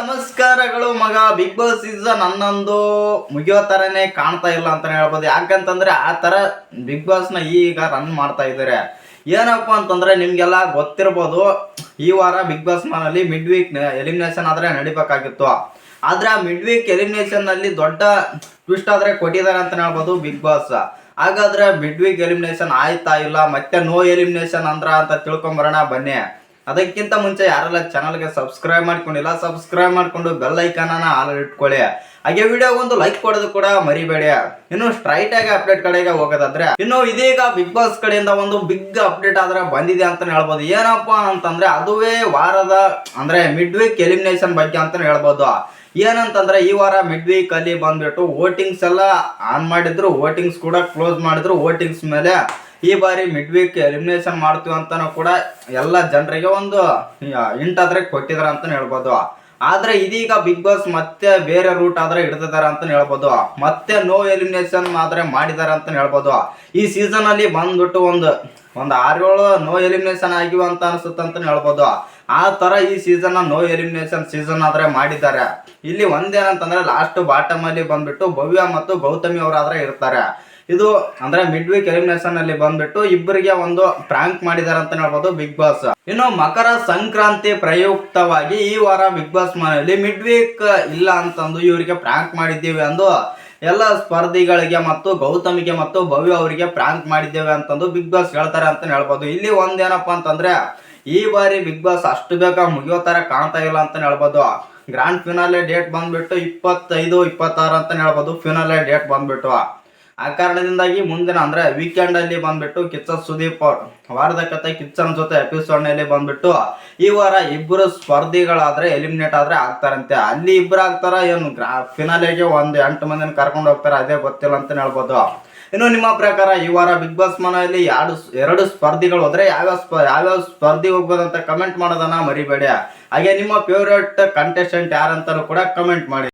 ನಮಸ್ಕಾರಗಳು ಮಗ. Big boss season ಹನ್ನೊಂದು ಮುಗಿಯೋ ತರನೇ ಕಾಣ್ತಾ ಇಲ್ಲ ಅಂತಾನೆ ಹೇಳ್ಬೋದು. ಯಾಕಂತಂದ್ರೆ ಆ ತರ ಬಿಗ್ ಬಾಸ್ನ ಈಗ ರನ್ ಮಾಡ್ತಾ ಇದ್ದಾರೆ. ಏನಪ್ಪ ಅಂತಂದ್ರೆ ನಿಮ್ಗೆಲ್ಲ ಗೊತ್ತಿರ್ಬೋದು, ಈ ವಾರ ಬಿಗ್ ಬಾಸ್ ಮನಲ್ಲಿ ಮಿಡ್ ವೀಕ್ ಎಲಿಮಿನೇಷನ್ ಆದ್ರೆ ನಡಿಬೇಕಾಗಿತ್ತು. ಆದ್ರೆ ಆ ಮಿಡ್ ವೀಕ್ ಎಲಿಮಿನೇಷನ್ನಲ್ಲಿ ದೊಡ್ಡ ಟ್ವಿಸ್ಟ್ ಆದ್ರೆ ಕೊಟ್ಟಿದ್ದಾರೆ ಅಂತ ಹೇಳ್ಬೋದು ಬಿಗ್ ಬಾಸ್ ಹಾಗಾದ್ರೆ ಮಿಡ್ ವೀಕ್ ಎಲಿಮಿನೇಷನ್ ಆಯ್ತಾ ಇಲ್ಲ? ಮತ್ತೆ ನೋ ಎಲಿಮಿನೇಷನ್ ಅಂದ್ರ ಅಂತ ತಿಳ್ಕೊಂಬರೋಣ ಬನ್ನಿ. ಅದಕ್ಕಿಂತ ಮುಂಚೆ ಯಾರೆಲ್ಲ ಚಾನಲ್ಗೆ ಸಬ್ಸ್ಕ್ರೈಬ್ ಮಾಡ್ಕೊಂಡಿಲ್ಲ ಸಬ್ಸ್ಕ್ರೈಬ್ ಮಾಡಿಕೊಂಡು ಬೆಲ್ ಐಕಾನ ಆಲ್ ಇಟ್ಕೊಳ್ಳಿ. ಹಾಗೆ ವಿಡಿಯೋಗೆ ಒಂದು ಲೈಕ್ ಕೊಡೋದು ಕೂಡ ಮರಿಬೇಡಿ. ಇನ್ನು ಸ್ಟ್ರೈಟ್ ಆಗಿ ಅಪ್ಡೇಟ್ ಕಡೆಗೆ ಹೋಗೋದಾದ್ರೆ, ಇನ್ನು ಇದೀಗ ಬಿಗ್ ಬಾಸ್ ಕಡೆಯಿಂದ ಒಂದು ಬಿಗ್ ಅಪ್ಡೇಟ್ ಆದ್ರೆ ಬಂದಿದೆ ಅಂತ ಹೇಳ್ಬೋದು. ಏನಪ್ಪಾ ಅಂತಂದ್ರೆ, ಅದುವೇ ವಾರದ, ಅಂದ್ರೆ ಮಿಡ್ ವೀಕ್ ಎಲಿಮಿನೇಷನ್ ಬಗ್ಗೆ ಅಂತ ಹೇಳ್ಬೋದು. ಏನಂತಂದ್ರೆ, ಈ ವಾರ ಮಿಡ್ ವೀಕ್ ಅಲ್ಲಿ ಬಂದ್ಬಿಟ್ಟು ವೋಟಿಂಗ್ಸ್ ಎಲ್ಲ ಆನ್ ಮಾಡಿದ್ರು ವೋಟಿಂಗ್ಸ್ ಕೂಡ ಕ್ಲೋಸ್ ಮಾಡಿದ್ರು ವೋಟಿಂಗ್ಸ್ ಮೇಲೆ ಈ ಬಾರಿ ಮಿಡ್ ವೀಕ್ ಎಲಿಮಿನೇಷನ್ ಮಾಡ್ತೀವಿ ಅಂತಾನು ಕೂಡ ಎಲ್ಲ ಜನರಿಗೆ ಒಂದು ಇಂಟ್ ಆದ್ರೆ ಕೊಟ್ಟಿದ್ದಾರೆ ಅಂತ ಹೇಳ್ಬೋದು. ಆದ್ರೆ ಇದೀಗ ಬಿಗ್ ಬಾಸ್ ಮತ್ತೆ ಬೇರೆ ರೂಟ್ ಆದ್ರೆ ಹಿಡ್ದಿದಾರ ಅಂತ ಹೇಳ್ಬೋದು. ಮತ್ತೆ ನೋ ಎಲಿಮಿನೇಷನ್ ಆದ್ರೆ ಮಾಡಿದಾರ ಅಂತ ಹೇಳ್ಬೋದು. ಈ ಸೀಸನ್ ಅಲ್ಲಿ ಬಂದ್ಬಿಟ್ಟು ಒಂದು ಒಂದು ಆರೇಳು ನೋ ಎಲಿಮಿನೇಷನ್ ಆಗಿವ ಅಂತ ಅನ್ಸುತ್ತೆ ಅಂತ ಹೇಳ್ಬೋದು. ಆ ತರ ಈ ಸೀಸನ್ ನೋ ಎಲಿಮಿನೇಷನ್ ಸೀಸನ್ ಆದ್ರೆ ಮಾಡಿದ್ದಾರೆ. ಇಲ್ಲಿ ಒಂದೇನಂತಂದ್ರೆ ಲಾಸ್ಟ್ ಬಾಟಮ್ ಅಲ್ಲಿ ಬಂದ್ಬಿಟ್ಟು ಭವ್ಯ ಮತ್ತು ಗೌತಮಿ ಅವರಾದ್ರೆ ಇರ್ತಾರೆ. ಇದು ಅಂದ್ರೆ ಮಿಡ್ ವೀಕ್ ಎಲಿಮಿನೇಷನ್ ಅಲ್ಲಿ ಬಂದ್ಬಿಟ್ಟು ಇಬ್ಬರಿಗೆ ಒಂದು ಪ್ರಾಂಕ್ ಮಾಡಿದಾರೆ ಅಂತ ಹೇಳ್ಬೋದು ಬಿಗ್ ಬಾಸ್ ಇನ್ನು ಮಕರ ಸಂಕ್ರಾಂತಿ ಪ್ರಯುಕ್ತವಾಗಿ ಈ ವಾರ ಬಿಗ್ ಬಾಸ್ ಮನೆಯಲ್ಲಿ ಮಿಡ್ ವೀಕ್ ಇಲ್ಲ ಅಂತಂದು ಇವರಿಗೆ ಪ್ರಾಂಕ್ ಮಾಡಿದ್ದೀವಿ ಅಂದು ಎಲ್ಲ ಸ್ಪರ್ಧಿಗಳಿಗೆ ಮತ್ತು ಗೌತಮಿಗೆ ಮತ್ತು ಭವ್ಯ ಅವರಿಗೆ ಪ್ರಾಂಕ್ ಮಾಡಿದ್ದೇವೆ ಅಂತಂದು ಬಿಗ್ ಬಾಸ್ ಹೇಳ್ತಾರೆ ಅಂತ ಹೇಳ್ಬೋದು. ಇಲ್ಲಿ ಒಂದೇನಪ್ಪ ಅಂತಂದ್ರೆ ಈ ಬಾರಿ ಬಿಗ್ ಬಾಸ್ ಅಷ್ಟು ಬೇಗ ಮುಗಿಯೋ ತರ ಕಾಣ್ತಾ ಇಲ್ಲ ಅಂತ ಹೇಳ್ಬೋದು. ಗ್ರಾಂಡ್ ಫಿನಾಲೆ ಡೇಟ್ ಬಂದ್ಬಿಟ್ಟು ಇಪ್ಪತ್ತೈದು, ಇಪ್ಪತ್ತಾರು ಅಂತ ಹೇಳ್ಬೋದು. ಫಿನಾಲೆ ಡೇಟ್ ಬಂದ್ಬಿಟ್ಟು. ಆ ಕಾರಣದಿಂದಾಗಿ ಮುಂದಿನ ಅಂದ್ರೆ ವೀಕೆಂಡ್ ಅಲ್ಲಿ ಬಂದ್ಬಿಟ್ಟು ಕಿಚ್ಚ ಸುದೀಪ್ ವಾರದ ಕತೆ ಕಿಚ್ಚನ್ ಜೊತೆ ಎಪಿಸೋಡ್ನಲ್ಲಿ ಬಂದ್ಬಿಟ್ಟು ಈ ವಾರ ಇಬ್ಬರು ಸ್ಪರ್ಧಿಗಳಾದ್ರೆ ಎಲಿಮಿನೇಟ್ ಆದ್ರೆ ಆಗ್ತಾರಂತೆ. ಅಲ್ಲಿ ಇಬ್ಬರು ಆಗ್ತಾರ ಏನು ಫಿನಾಲೆಗೆ ಒಂದ್ ಎಂಟು ಮಂದಿನ ಕರ್ಕೊಂಡು ಹೋಗ್ತಾರೆ ಅದೇ ಗೊತ್ತಿಲ್ಲ ಅಂತ ಹೇಳ್ಬೋದು. ಇನ್ನು ನಿಮ್ಮ ಪ್ರಕಾರ ಈ ವಾರ ಬಿಗ್ ಬಾಸ್ ಮನೆಯಲ್ಲಿ ಎರಡು ಎರಡು ಸ್ಪರ್ಧಿಗಳು ಹೋದ್ರೆ ಯಾವ್ಯಾವ ಸ್ಪ ಯಾವ್ಯಾವ ಸ್ಪರ್ಧಿ ಹೋಗ್ಬೋದಂತ ಕಮೆಂಟ್ ಮಾಡೋದನ್ನ ಮರಿಬೇಡಿ. ಹಾಗೆ ನಿಮ್ಮ ಫೇವ್ರೇಟ್ ಕಂಟೆಸ್ಟೆಂಟ್ ಯಾರಂತಾನು ಕೂಡ ಕಮೆಂಟ್ ಮಾಡಿ.